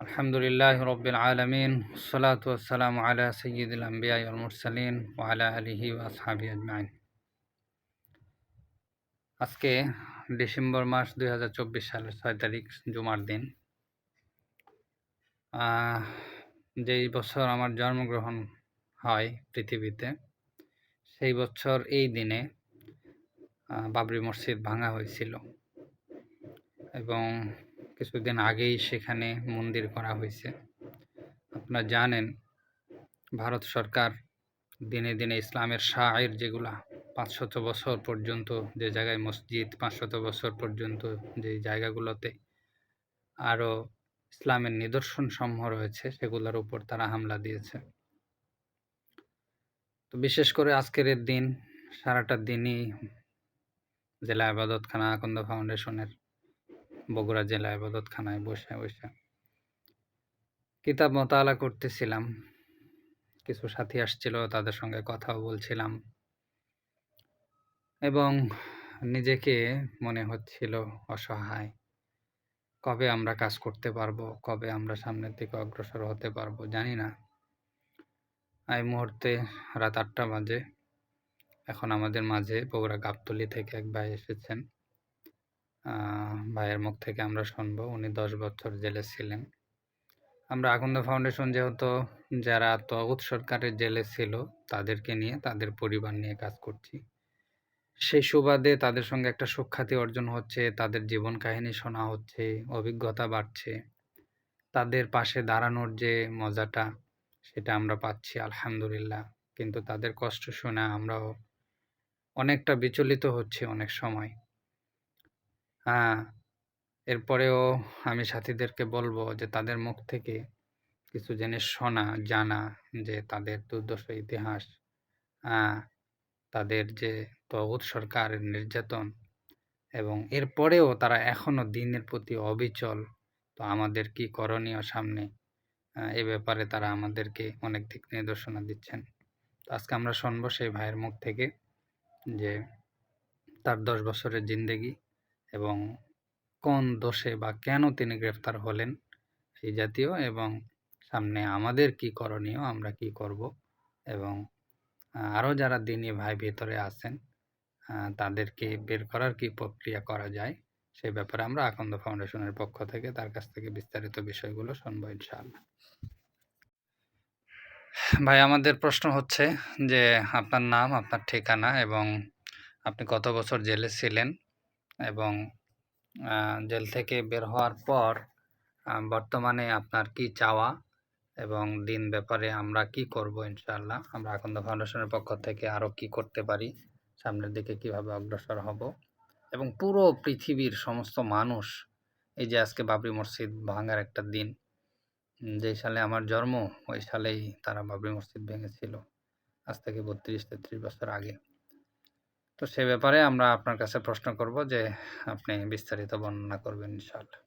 আলহামদুলিল্লাহ রবিল আলমিন সালাতাম আলা সঈদ আম্বিয়াই মুরসালিন আলা আলহি ওয়াসহাবি আজমাইন। আজকে ডিসেম্বর মাস দু হাজার চব্বিশ সালের ছয় তারিখ, জুমার দিন। যেই বছর আমার জন্মগ্রহণ হয় পৃথিবীতে, সেই বছর এই দিনে বাবরি মসজিদ ভাঙা হয়েছিল। এবং কিছুদিন আগেই সেখানে মন্দির করা হয়েছে। আপনারা জানেন, ভারত সরকার দিনে দিনে ইসলামের শায়ের যেগুলা পাঁচশত বছর পর্যন্ত যে জায়গায় মসজিদ, পাঁচশত বছর পর্যন্ত যে জায়গাগুলোতে আরও ইসলামের নিদর্শন সমূহ রয়েছে, সেগুলোর উপর তারা হামলা দিয়েছে। তো বিশেষ করে আজকের দিন, সারাটা দিনই জেলা আবাদতখানা, আকন্দ ফাউন্ডেশনের বগুড়া জেলা আবাদতখানায় বসে বসে কিতাব মোতালা করতেছিলাম। কিছু সাথী আসছিল, তাদের সঙ্গে কথাও বলছিলাম এবং নিজেকে মনে হচ্ছিল অসহায়। কবে আমরা কাজ করতে পারব, কবে আমরা সামনের দিকে অগ্রসর হতে পারব, জানি না। এই মুহূর্তে রাত আটটা বাজে। এখন আমাদের মাঝে বগুড়া গাবতলি থেকে এক ভাই এসেছেন। ভাইয়ের মুখ থেকে আমরা শুনব। উনি দশ বছর জেলে ছিলেন। আমরা আকন্দ ফাউন্ডেশন যেহেতু যারা তগুত সরকারের জেলে ছিল, তাদেরকে নিয়ে, তাদের পরিবার নিয়ে কাজ করছি। সেই সুবাদে তাদের সঙ্গে একটা সুখ্যাতি অর্জন হচ্ছে, তাদের জীবন কাহিনী শোনা হচ্ছে, অভিজ্ঞতা বাড়ছে। তাদের পাশে দাঁড়ানোর যে মজাটা, সেটা আমরা পাচ্ছি, আলহামদুলিল্লাহ। কিন্তু তাদের কষ্ট শুনে আমরাও অনেকটা বিচলিত হচ্ছে অনেক সময়। হ্যাঁ এরপরেও আমি সাথীদেরকে বলব যে তাদের মুখ থেকে কিছু জিনিস শোনা, জানা যে তাদের দুর্দশ ইতিহাস তাদের যে তগুত সরকারের নির্যাতন এবং এরপরেও তারা এখনও দিনের প্রতি অবিচল। তো আমাদের কি করণীয় সামনে? এ ব্যাপারে তারা আমাদেরকে অনেক দিক নির্দেশনা দিচ্ছেন। আজকে আমরা শুনব সেই ভাইয়ের মুখ থেকে যে তার দশ বছরের জিন্দেগি এবং কোন দোষে বা কেন তিনি গ্রেফতার হলেন এই জাতীয় এবং সামনে আমাদের কি করণীয়, আমরা কি করব এবং আরও যারা দিনী ভাই ভেতরে আছেন তাদেরকে বের করার কি প্রক্রিয়া করা যায় সেই ব্যাপারে আমরা আকন্দ ফাউন্ডেশনের পক্ষ থেকে তার কাছ থেকে বিস্তারিত বিষয়গুলো শুনব ইনশাআল্লাহ। ভাই, আমাদের প্রশ্ন হচ্ছে যে, আপনার নাম, আপনার ঠিকানা এবং আপনি কত বছর জেলে ছিলেন? এবং জেল থেকে বের হওয়ার পর বর্তমানে আপনার কি চাওয়া এবং দিন ব্যাপারে আমরা কি করব ইনশাআল্লাহ? আমরা আকন্দ ফাউন্ডেশনের পক্ষ থেকে আরও কি করতে পারি? সামনের দিকে কীভাবে অগ্রসর হব? এবং পুরো পৃথিবীর সমস্ত মানুষ, এই যে আজকে বাবরি মসজিদ ভাঙার একটা দিন যেই সালে আমার জন্ম, ওই সালেই তারা বাবরি মসজিদ ভেঙেছিল। আজ থেকে বত্রিশ তেত্রিশ বছর আগে। তো সে ব্যাপারে আমরা আপনার কাছে প্রশ্ন করব যে, আপনি বিস্তারিত বর্ণনা করবেন ইনশাআল্লাহ।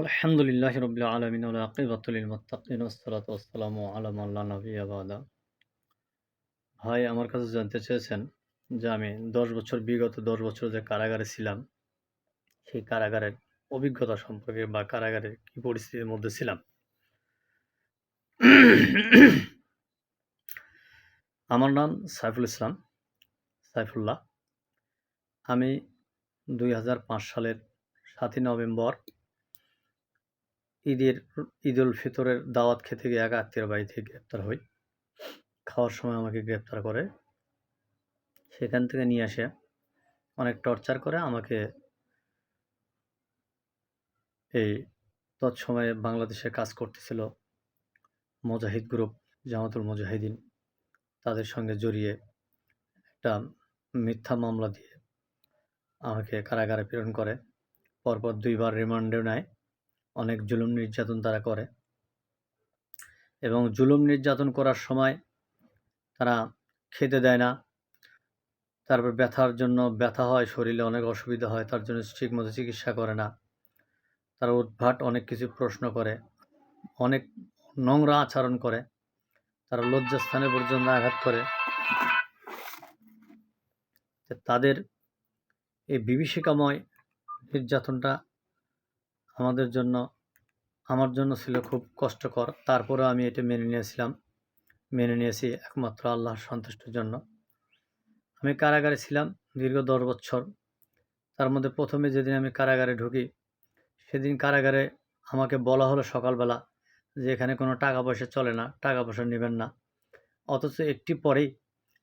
আলহামদুলিল্লাহ রবিল আলমিন আকিবাতুল মুত্তাকিন ওসসালাতু ওয়াসসালামু আলা মান লা নাবিয়্যা বাদা। ভাই, আমার কাছে জানতে চেয়েছেন যে, আমি দশ বছর, বিগত দশ বছর যে কারাগারে ছিলাম, সেই কারাগারের অভিজ্ঞতা সম্পর্কে বা কারাগারের কি পরিস্থিতির মধ্যে ছিলাম। আমার নাম সাইফুল ইসলাম। সাইফুল্লাহ। আমি দুই হাজার পাঁচ সালের সাতই নভেম্বর ঈদের ঈদ উল ফিতরের দাওয়াত খেতে গিয়ে এক আত্মীয় বাড়ি থেকে গ্রেপ্তার হই। খাওয়ার সময় আমাকে গ্রেপ্তার করে। সেখান থেকে নিয়ে আসে, অনেক টর্চার করে আমাকে এই তৎসময়ে বাংলাদেশে কাজ করতেছিল মুজাহিদ গ্রুপ, জামাতুল মুজাহিদিন। তাদের সঙ্গে জড়িয়ে একটা মিথ্যা মামলা দিয়ে আমাকে কারাগারে প্রেরণ করে। পরপর দুইবার রিমান্ডেও নেয়। অনেক জুলুম নির্যাতন তারা করে। এবং জুলুম নির্যাতন করার সময় তারা খেতে দেয় না। তারপর ব্যথার জন্য ব্যথা হয়, শরীরে অনেক অসুবিধা হয়, তার জন্য ঠিকমতো চিকিৎসা করে না। তারা উদ্ভাট অনেক কিছু প্রশ্ন করে, অনেক নোংরা আচরণ করে। তারা লজ্জাস্থানে পর্যন্ত আঘাত করে। তাদের এই বিভীষিকাময় নির্যাতনটা আমাদের জন্য, আমার জন্য ছিল খুব কষ্টকর। তারপরেও আমি এটা মেনে নিয়েছিলাম। মেনে নিয়েছি একমাত্র আল্লাহর সন্তুষ্টির জন্য। আমি কারাগারে ছিলাম দীর্ঘ দশ বছর। তার মধ্যে প্রথমে যেদিন আমি কারাগারে ঢুকি, সেদিন কারাগারে আমাকে বলা হলো সকালবেলা যে এখানে কোনো টাকা পয়সা চলে না, টাকা পয়সা নেবেন না। অথচ একটি পরেই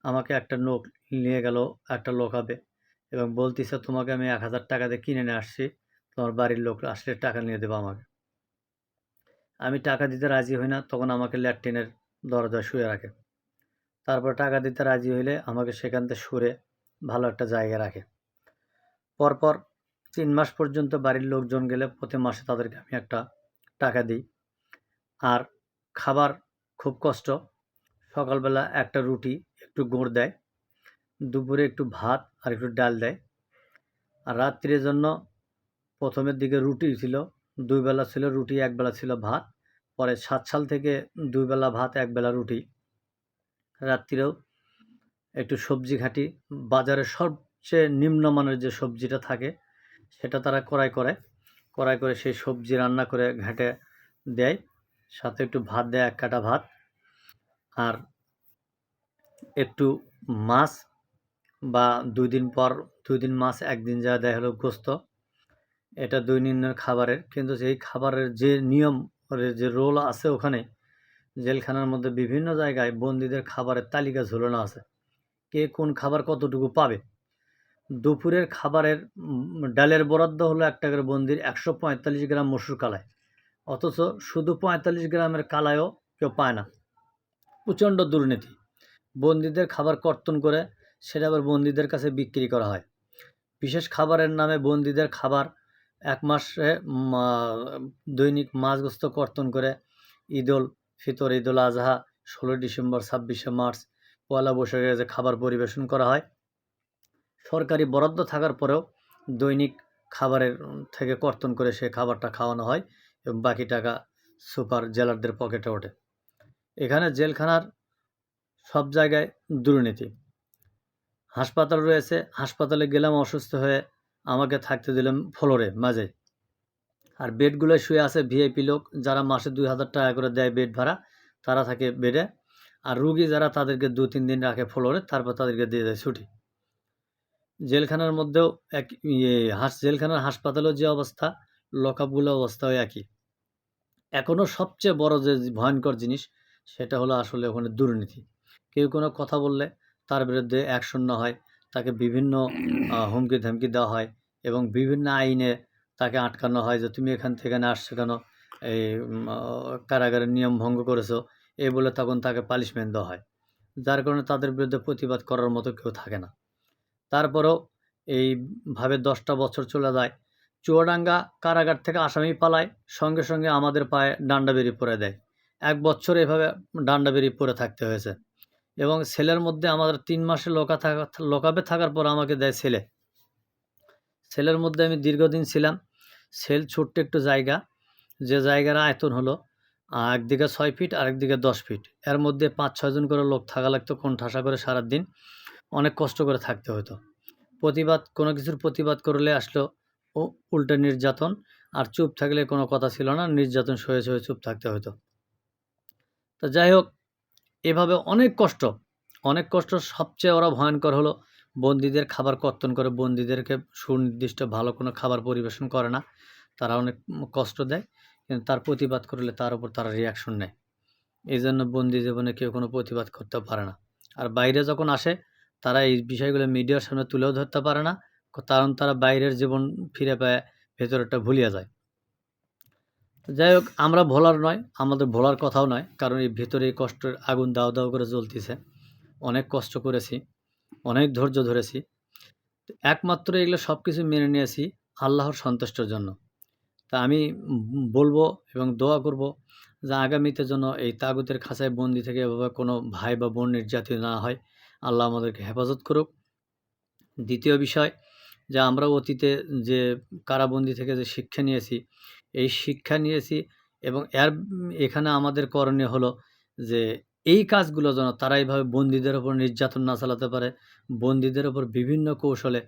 আমাকে একটা লোক নিয়ে গেল একটা লোক হবে এবং বলতেছে, তোমাকে আমি এক হাজার টাকা দিয়ে কিনে নিয়ে আসছি। তোমার বাড়ির লোক আসলে টাকা নিয়ে দেবো আমাকে। আমি টাকা দিতে রাজি হই না, তখন আমাকে ল্যাট্রিনের দরজায় শুয়ে রাখে। তারপর টাকা দিতে রাজি হইলে আমাকে সেখান থেকে সরে ভালো একটা জায়গায় রাখে। পরপর তিন মাস পর্যন্ত বাড়ির লোকজন গেলে প্রতি মাসে তাদেরকে আমি একটা টাকা দিই। আর খাবার খুব কষ্ট। সকালবেলা একটা রুটি, একটু গুড় দেয়। দুপুরে একটু ভাত আর একটু ডাল দেয়। আর রাত্রির জন্য প্রথমের দিকে রুটি ছিল, দুই বেলা ছিল রুটি, এক বেলা ছিল ভাত। পরে সাত সাল থেকে দুই বেলা ভাত, এক বেলা রুটি। রাত্রিরেও একটু সবজি ঘাঁটি। বাজারে সবচেয়ে নিম্নমানের যে সবজিটা থাকে, সেটা তারা কড়াই করে। কড়াই করে সেই সবজি রান্না করে ঘাঁটে দেয়। সাথে একটু ভাত দেয়, এক কাটা ভাত। আর একটু মাছ বা দুই দিন পর, দুই দিন মাছ একদিন যা দেয় হলো গোস্ত। এটা দৈনন্দিন খাবারের। কিন্তু সেই খাবারের যে নিয়ম যে রোল আছে ওখানে, জেলখানার মধ্যে বিভিন্ন জায়গায় বন্দীদের খাবারের তালিকা ঝুলানো আছে। কে কোন খাবার কতটুকু পাবে? দুপুরের খাবারের ডালের বরাদ্দ হলো একটা করে বন্দির একশো পঁয়তাল্লিশ গ্রাম মসুর কালায় অথচ শুধু পঁয়তাল্লিশ গ্রামের কালায়ও কেউ পায় না। প্রচণ্ড দুর্নীতি। বন্দীদের খাবার কর্তন করে সেটা আবার বন্দীদের কাছে বিক্রি করা হয়। বিশেষ খাবারের নামে বন্দীদের খাবার এক মাসে দৈনিক মাছ গোস্ত কর্তন করে ঈদুল ফিতর, ঈদুল আজহা ষোলোই ডিসেম্বর, ছাব্বিশে মার্চ, পয়লা বৈশাখে যে খাবার পরিবেশন করা হয়। সরকারি বরাদ্দ থাকার পরেও দৈনিক খাবারের থেকে কর্তন করে সে খাবারটা খাওয়ানো হয় এবং বাকি টাকা সুপার জেলারদের পকেটে ওঠে। এখানে জেলখানার সব জায়গায় দুর্নীতি। হাসপাতাল রয়েছে। হাসপাতালে গেলাম, অসুস্থ হয়ে আমাকে থাকতে দিলাম ফ্লোরে, মাঝে। আর বেডগুলো শুয়ে আছে ভিআইপি লোক, যারা মাসে দুই হাজার টাকা করে দেয় বেড ভাড়া, তারা থাকে বেডে। আর রুগী যারা তাদেরকে দু তিন দিন রাখে ফ্লোরে, তারপর তাদেরকে দিয়ে দেয় ছুটি। জেলখানার মধ্যেও এক ইয়ে হাস, জেলখানার হাসপাতালেও যে অবস্থা লকআপগুলো অবস্থাও একই। এখনও সবচেয়ে বড় যে ভয়ঙ্কর জিনিস, সেটা হলো আসলে ওখানে দুর্নীতি। কেউ কোনো কথা বললে তার বিরুদ্ধে অ্যাকশন নেওয়া হয়। তাকে বিভিন্ন হুমকি ধমকি দেওয়া হয় এবং বিভিন্ন আইনে তাকে আটকানো হয় যে, তুমি এখান থেকে না আসছো কেন? এই কারাগারের নিয়ম ভঙ্গ করেছ। এই বলে তখন তাকে পালিশমেন্ট দেওয়া হয়। যার কারণে তাদের বিরুদ্ধে প্রতিবাদ করার মতো কেউ থাকে না। তারপরেও এইভাবে দশটা বছর চলে যায়। চুয়াডাঙ্গা কারাগার থেকে আসামি পালায়, সঙ্গে সঙ্গে আমাদের পায়ে ডান্ডা বেরিয়ে পরে দেয়। এক বছর এভাবে ডান্ডা বেরিয়ে পরে থাকতে হয়েছে। এবং সেলের মধ্যে আমাদের তিন মাসে লোকা থাকা, লোকাবে থাকার পর আমাকে দেয় ছেলে। সেলের মধ্যে আমি দীর্ঘদিন ছিলাম। সেল ছোট্ট একটু জায়গা। যে জায়গার আয়তন হলো একদিকে ছয় ফিট, আরেকদিকে দশ ফিট। এর মধ্যে পাঁচ ছয়জন করে লোক থাকা লাগতো কোন ঠাসা করে সারাদিন। অনেক কষ্ট করে থাকতে হতো। প্রতিবাদ, কোনো কিছুর প্রতিবাদ করলে আসলো ও উল্টে নির্যাতন। আর চুপ থাকলে কোনো কথা ছিল না, নির্যাতন সয়ে সয়ে চুপ থাকতে হতো। তো যাই হোক এভাবে অনেক কষ্ট অনেক কষ্ট সবচেয়ে ওরা ভয়ঙ্কর হলো। বন্দীদের খাবার কর্তন করে, বন্দীদেরকে সুনির্দিষ্ট ভালো কোনো খাবার পরিবেশন করে না। তারা অনেক কষ্ট দেয়, কিন্তু তার প্রতিবাদ করলে তার উপর তারা রিয়াকশন নেয়। এই জন্য বন্দি জীবনে কেউ কোনো প্রতিবাদ করতে পারে না। আর বাইরে যখন আসে, তারা এই বিষয়গুলো মিডিয়ার সামনে তুলেও ধরতে পারে না, কারণ তারা বাইরের জীবন ফিরে পায় ভেতরটা ভুলিয়ে যায়। যাই হোক, আমরা ভোলার নয়, আমাদের ভোলার কথাও নয়, কারণ এই ভেতরে কষ্টের আগুন দাও দাও করে জ্বলতেছে। অনেক কষ্ট করেছি, অনেক ধৈর্য ধরেছি। একমাত্র এগুলো সব কিছু মেনে নিয়েছি আল্লাহর সন্তুষ্টের জন্য। তা আমি বলব এবং দোয়া করব যে আগামীতে যেন এই তাগুতের খাঁচায় বন্দি থেকে এভাবে কোনো ভাই বা বোন নির্যাতিত না হয়। আল্লাহ আমাদেরকে হেফাজত করুক। দ্বিতীয় বিষয়, যে আমরা অতীতে যে কারাবন্দি থেকে যে শিক্ষা নিয়েছি এই শিক্ষা নিয়েছি এবং এর এখানে আমাদের করণীয় হলো যে এই কাজগুলো যেন তারা এইভাবে বন্দীদের ওপর নির্যাতন না চালাতে পারে, বন্দীদের ওপর বিভিন্ন কৌশলে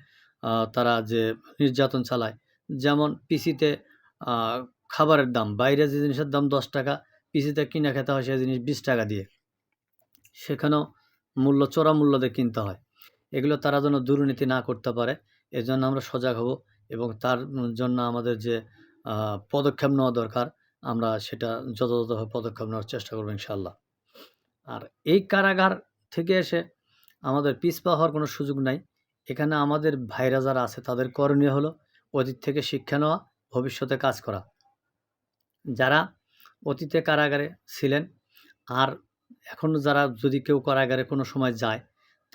তারা যে নির্যাতন চালায়। যেমন পিসিতে খাবারের দাম, বাইরে যে জিনিসের দাম দশ টাকা, পিসিতে কিনে খেতে হয় সেই জিনিস বিশ টাকা দিয়ে। সেখানেও মূল্য, চড়া মূল্য দিয়ে কিনতে হয়। এগুলো তারা যেন দুর্নীতি না করতে পারে, এজন্য আমরা সজাগ হব এবং তার জন্য আমাদের যে পদক্ষেপ নেওয়া দরকার। আমরা সেটা যথাযথভাবে পদক্ষেপ নেওয়ার চেষ্টা করব ইনশাল্লাহ আর এই কারাগার থেকে এসে আমাদের পিছপা হওয়ার কোনো সুযোগ নাই। এখানে আমাদের ভাইরা যারা আছে, তাদের করণীয় হলো অতীত থেকে শিক্ষা নেওয়া, ভবিষ্যতে কাজ করা। যারা অতীতে কারাগারে ছিলেন আর এখন যারা যদি কেউ কারাগারে কোনো সময় যায়,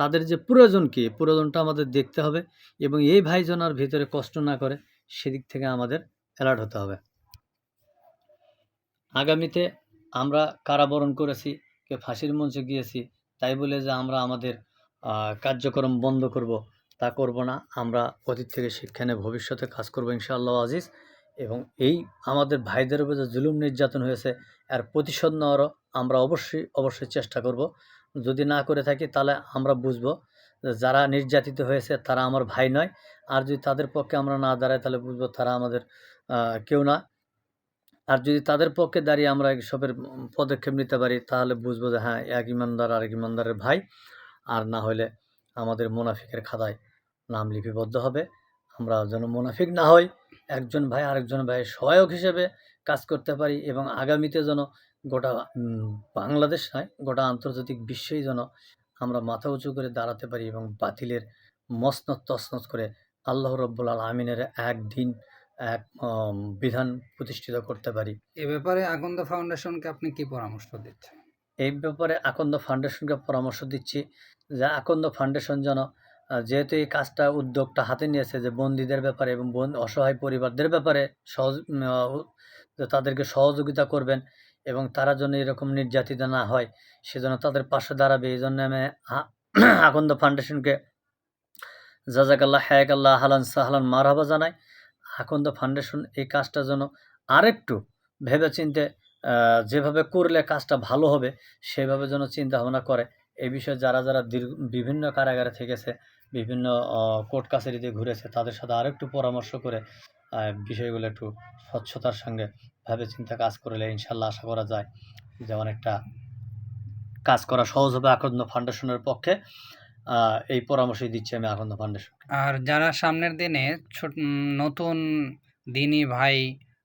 তাদের যে প্রয়োজন কী? প্রয়োজনটা আমাদের দেখতে হবে এবং এই ভাইজনার ভিতরে কষ্ট না করে সেদিক থেকে আমাদের অ্যালার্ট হতে হবে। আগামীতে আমরা কারাবরণ করেছি কে ফাঁসির মঞ্চে গিয়েছি, তাই বলে যে আমরা আমাদের কার্যক্রম বন্ধ করব, তা করব না। আমরা অতীত থেকে শিক্ষা নিয়ে ভবিষ্যতে কাজ করব ইনশাআল্লাহ আজিজ। এবং এই আমাদের ভাইদের উপর যে জুলুম নির্যাতন হয়েছে, এর প্রতিশোধ নেওয়ারও আমরা অবশ্যই অবশ্যই চেষ্টা করব। যদি না করে থাকি, তাহলে আমরা বুঝব যারা নির্যাতিত হয়েছে, তারা আমার ভাই নয়। আর যদি তাদের পক্ষে আমরা না দাঁড়াই, তাহলে বুঝব তারা আমাদের কেউ না। আর যদি তাদের পক্ষে দাঁড়িয়ে আমরা এসবের উম পদক্ষেপ নিতে পারি, তাহলে বুঝব যে হ্যাঁ এক ইমানদার আর এক ইমানদারের ভাই। আর না হলে আমাদের মোনাফিকের খাতায় নাম লিপিবদ্ধ হবে। আমরা যেন মোনাফিক না হই, একজন ভাই আরেকজন ভাইয়ের সহায়ক হিসেবে কাজ করতে পারি এবং আগামীতে যেন গোটা বাংলাদেশ নয়, গোটা আন্তর্জাতিক বিশ্বেই যেন আমরা মাথা উঁচু করে দাঁড়াতে পারি এবং বাতিলের মসনত তসনত করে আল্লাহ রব্বুল আলমিনের এক দিন এক বিধান প্রতিষ্ঠিত করতে পারি। এ ব্যাপারে আকন্দ ফাউন্ডেশনকে আপনি কি পরামর্শ দিচ্ছেন? এই ব্যাপারে আকন্দ ফাউন্ডেশনকে পরামর্শ দিচ্ছি যে আকন্দ ফাউন্ডেশন যেন যেহেতু এই কাজটা উদ্যোগটা হাতে নিয়েছে যে বন্দীদের ব্যাপারে এবং বন- অসহায় পরিবারদের ব্যাপারে সহজ তাদেরকে সহযোগিতা করবেন এবং তারা যেন এরকম নির্যাতিত না হয় সেজন্য তাদের পাশে দাঁড়াবে এই জন্য আমি আকন্দ ফাউন্ডেশনকে জাজাকাল্লাহ হায়াকাল্লাহ হালান সাহালান মারহাবা জানাই। আকন্দ ফাউন্ডেশন এই কাজটা যেন আরেকটু ভেবে চিনতে যেভাবে করলে কাজটা ভালো হবে, সেভাবে যেন চিন্তা ভাবনা করে। এই বিষয়ে যারা যারা দীর্ঘ, বিভিন্ন কারাগারে থেকেছে, বিভিন্ন কোর্ট কাছারিতে ঘুরেছে, তাদের সাথে আরেকটু পরামর্শ করে বিষয়গুলো একটু স্বচ্ছতার সঙ্গে ভাবে চিন্তা কাজ করলে ইনশাল্লাহ আশা করা যায় যেমন একটা কাজ করা সহজ হবে আকন্দ ফাউন্ডেশনের পক্ষে। এই পরামর্শই দিচ্ছি আমি আকন্দ ফাউন্ডেশন আর যারা সামনের দিনে ছোট নতুন দিনী ভাই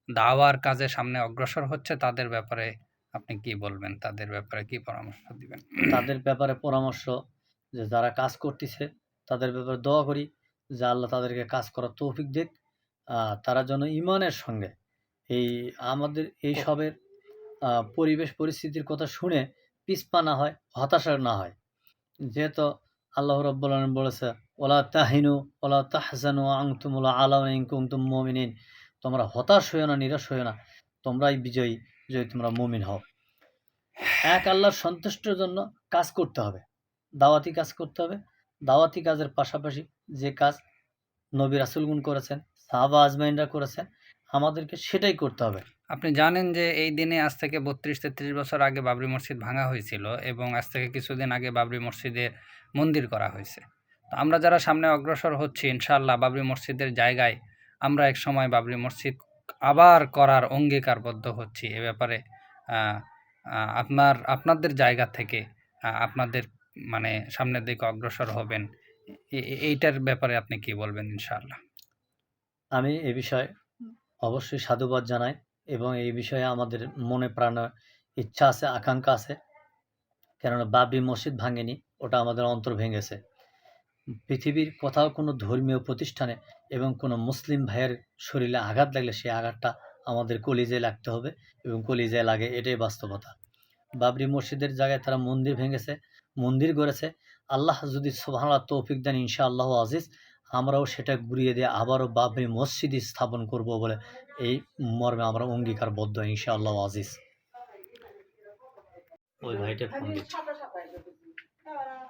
দাওয়ার কাজে সামনে অগ্রসর হচ্ছে তাদের ব্যাপারে আপনি কি বলবেন? তাদের ব্যাপারে কি পরামর্শ দিবেন? তাদের ব্যাপারে পরামর্শ যে যারা কাজ করতেছে তাদের ব্যাপারে দোয়া করি যে আল্লাহ তাদেরকে কাজ করার তৌফিক দিক। তারা যেন ইমানের সঙ্গে এই আমাদের এই সবের পরিবেশ পরিস্থিতির কথা শুনে পিছপা না হয় হতাশা না হয়। যেহেতু আল্লাহ রব্বুল আলামিন বলেছে, ওলা তাহিনু, ওলা তাহজানু আংতুমুল আলাম কুমতুম মমিনিন। তোমরা হতাশ হইও না, নিরাশ হইও না, তোমরাই বিজয়ী যদি তোমরা মমিন হও। এক আল্লাহর সন্তুষ্টের জন্য কাজ করতে হবে, দাওয়াতি কাজ করতে হবে। দাওয়াতি কাজের পাশাপাশি যে কাজ নবী রাসুলগুন করেছেন, সাহাবা আজমাইনরা করেছেন, আমাদেরকে সেটাই করতে হবে। আপনি জানেন যে এই দিনে আজ থেকে বত্রিশ, তেত্রিশ বছর আগে বাবরি মসজিদ ভাঙা হয়েছিল এবং আজ থেকে কিছুদিন আগে বাবরি মসজিদে মন্দির করা হয়েছে। তো আমরা যারা সামনে অগ্রসর হচ্ছি, ইনশাআল্লাহ বাবরি মসজিদের জায়গায় আমরা এক সময় বাবরি মসজিদ আবার করার অঙ্গীকারবদ্ধ হচ্ছি। এ ব্যাপারে আপনার, আপনাদের জায়গা থেকে আপনাদের মানে সামনের দিকে অগ্রসর হবেন। এইটার ব্যাপারে আপনি কি বলবেন ইনশাআল্লাহ? আমি এ বিষয়ে অবশ্যই সাধুবাদ জানাই। এবং এই বিষয়ে আমাদের মনে প্রাণে, ইচ্ছা আছে, আকাঙ্ক্ষা আছে। কেননা বাবরি মসজিদ ভাঙেনি, ওটা আমাদের অন্তর ভেঙেছে। পৃথিবীর কোথাও কোনো ধর্মীয় প্রতিষ্ঠানে এবং কোনো মুসলিম ভাইয়ের শরীরে আঘাত লাগলে সেই আঘাতটা আমাদের কলিজে লাগতে হবে এবং কলিজায় লাগে, এটাই বাস্তবতা। বাবরি মসজিদের জায়গায় তারা মন্দির ভেঙেছে, মন্দির গড়েছে। আল্লাহ যদি সোভানা তৌফিক দেন ইনশা আল্লাহ আজিজ। আমরাও সেটা ঘুরিয়ে দিয়ে আবারও বাবরি মসজিদ স্থাপন করব বলে এই মর্মে আমরা অঙ্গীকারবদ্ধ ইনশা আল্লাহ আজিজ। ওই ভাইটা ফোন দিচ্ছে।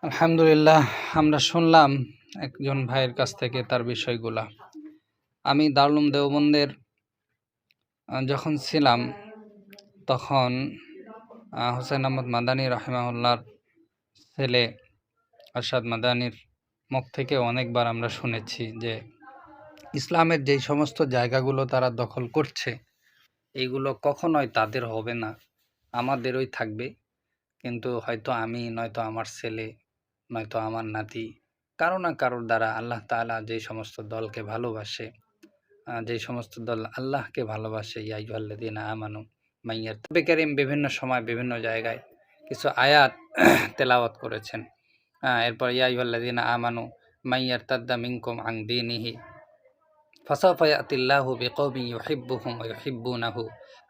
আলহামদুলিল্লাহ আমরা শুনলাম একজন ভাইয়ের কাছ থেকে তার বিষয়গুলা। আমি দারুলুম দেওবন্দের যখন ছিলাম তখন হোসেন আহমদ মাদানী রাহিমাহুল্লার ছেলে আরশাদ মাদানির মুখ থেকে অনেকবার আমরা শুনেছি যে ইসলামের যেই সমস্ত জায়গাগুলো তারা দখল করছে এইগুলো কখনোই তাদের হবে না। আমাদেরই থাকবে। কিন্তু হয়তো আমি, নয়তো আমার ছেলে, নয়তো আমার নাতি, কারও না কারোর দ্বারা আল্লাহ তাআলা যেই সমস্ত দলকে ভালোবাসে যেই সমস্ত দল আল্লাহকে ভালোবাসে ইয়াইহাল্লাদিনা আমানু মাইয়ার তবে করিম বিভিন্ন সময় বিভিন্ন জায়গায় কিছু আয়াত তেলাওয়াত করেছেন। এরপর ইয়াইল্লাদিনা আমানু মাইয়ার তাদ্দা মিঙ্কম আং দিনিহি ফসাফয়াতিল্লাহু বেকৌমি ইউহিব্বুহুম ইউহিব্বুনাহু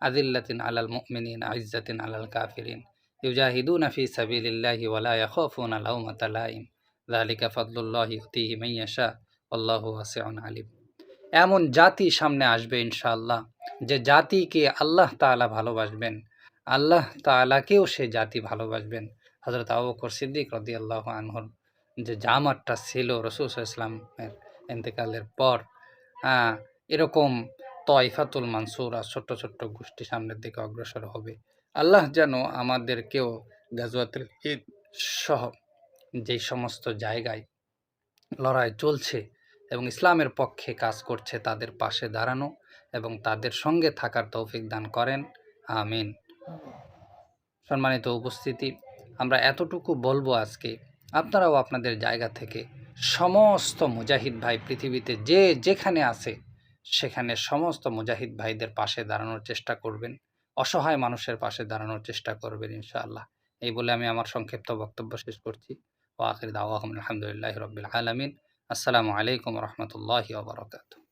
আদিল্লাতিন আলাল মুমিনিন, আইজ্জাতিন আলাল কাফিরিন, ইউজাহিদুনা ফি সাবিলিল্লাহি ওয়ালা ইয়াখাফুনা লাউমাতা লাইম, যালিকা ফাদলুল্লাহি ইউতিহি মান ইয়াশা আল্লাহু ওয়াসিউন আলিম। এমন জাতি সামনে আসবে ইনশাআল্লাহ, যে জাতিকে আল্লাহ তাআলা ভালোবাসবেন। আল্লাহ তাআলাকেও সে জাতি ভালোবাসবেন। হজরত আবু বকর সিদ্দিক আল্লাহ আনহর যে জামাতটা ছিল রসুল ইসলামের ইন্তেকালের পর আহ, এরকম তয়ফাতুল মানসুরা ছোট্ট ছোট্ট গোষ্ঠী সামনের দিকে অগ্রসর হবে। আল্লাহ যেন আমাদেরকেও গাজওয়াতুল ঈদ সহ যেই সমস্ত জায়গায় লড়াই চলছে এবং ইসলামের পক্ষে কাজ করছে তাদের পাশে দাঁড়ানো এবং তাদের সঙ্গে থাকার তৌফিক দান করেন আমিন। সম্মানিত উপস্থিতি আমরা এতটুকু বলব আজকে, আপনারাও আপনাদের জায়গা থেকে সমস্ত মুজাহিদ ভাই পৃথিবীতে যে যেখানে আছে, সেখানে সমস্ত মুজাহিদ ভাইদের পাশে দাঁড়ানোর চেষ্টা করবেন, অসহায় মানুষের পাশে দাঁড়ানোর চেষ্টা করবেন ইনশাআল্লাহ। এই বলে আমি আমার সংক্ষিপ্ত বক্তব্য শেষ করছি। ও আখির দাওয়াহম আলহামদুলিল্লাহ রবিল আলমিন। আসসালামু আলাইকুম রহমতুল্লাহি ওবরাকাতু